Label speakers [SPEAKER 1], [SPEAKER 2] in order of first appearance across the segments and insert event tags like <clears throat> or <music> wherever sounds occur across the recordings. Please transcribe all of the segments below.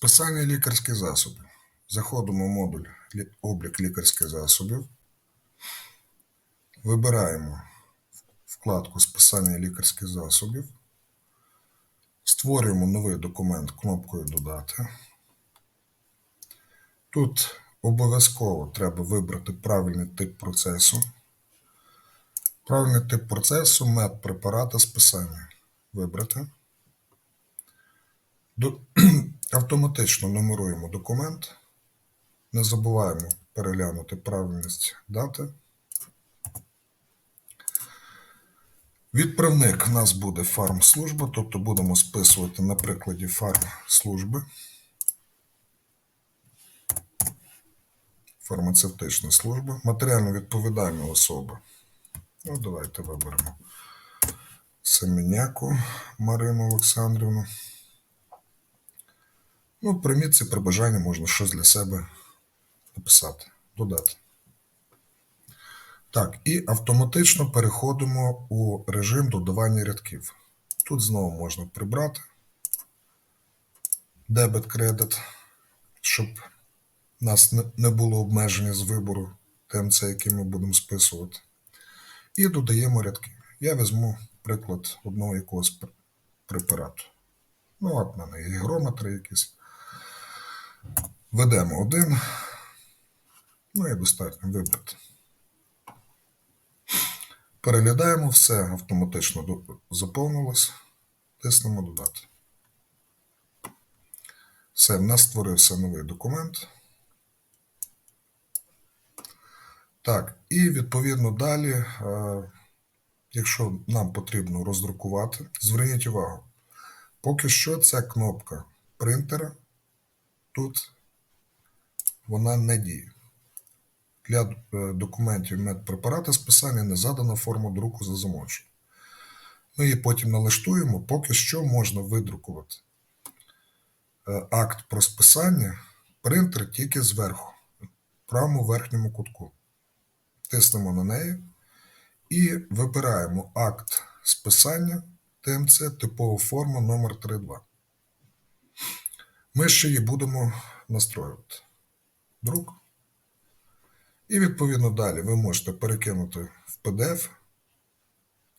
[SPEAKER 1] Списання лікарських засобів. Заходимо в модуль облік лікарських засобів. Вибираємо вкладку Списання лікарських засобів. Створюємо новий документ кнопкою Додати. Тут обов'язково треба вибрати правильний тип процесу. Правильний тип процесу мед препарата списання. Вибрати. <clears throat> Автоматично нумеруємо документ. Не забуваємо переглянути правильність дати. Відправник в нас буде фармслужба, тобто будемо списувати на прикладі фармслужби. Фармацевтична служба. Матеріально відповідальна особа. Ну, давайте виберемо Семеняку Марину Олександрівну. Ну, при мітці при бажанні можна щось для себе написати, додати. Так, і автоматично переходимо у режим додавання рядків. Тут знову можна прибрати дебет кредит, щоб у нас не- було обмеження з вибору ТМЦ, який ми будемо списувати. І додаємо рядки. Я візьму приклад одного якогось препарату. Ну, от в мене є гігрометри якісь. Ведемо один. Ну і достатньо вибрати. Переглядаємо все автоматично заповнилось. Тиснемо додати. Все, в нас створився новий документ. Так, і відповідно далі, е, якщо нам потрібно роздрукувати, зверніть увагу, поки що ця кнопка принтера тут вона не діє. Для е, документів медпрепарати списання не задана форма друку за замовченням. Ми її потім налаштуємо, поки що можна видрукувати е, акт про списання, принтер тільки зверху, в правому верхньому кутку. Тиснемо на неї і вибираємо акт списання ТМЦ типова форма номер 32. Ми ще її будемо настроювати. Друк. І відповідно далі ви можете перекинути в PDF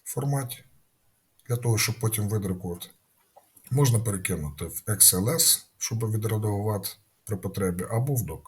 [SPEAKER 1] форматі для того, щоб потім видрукувати. Можна перекинути в XLS, щоб відредагувати при потребі, або в DOC.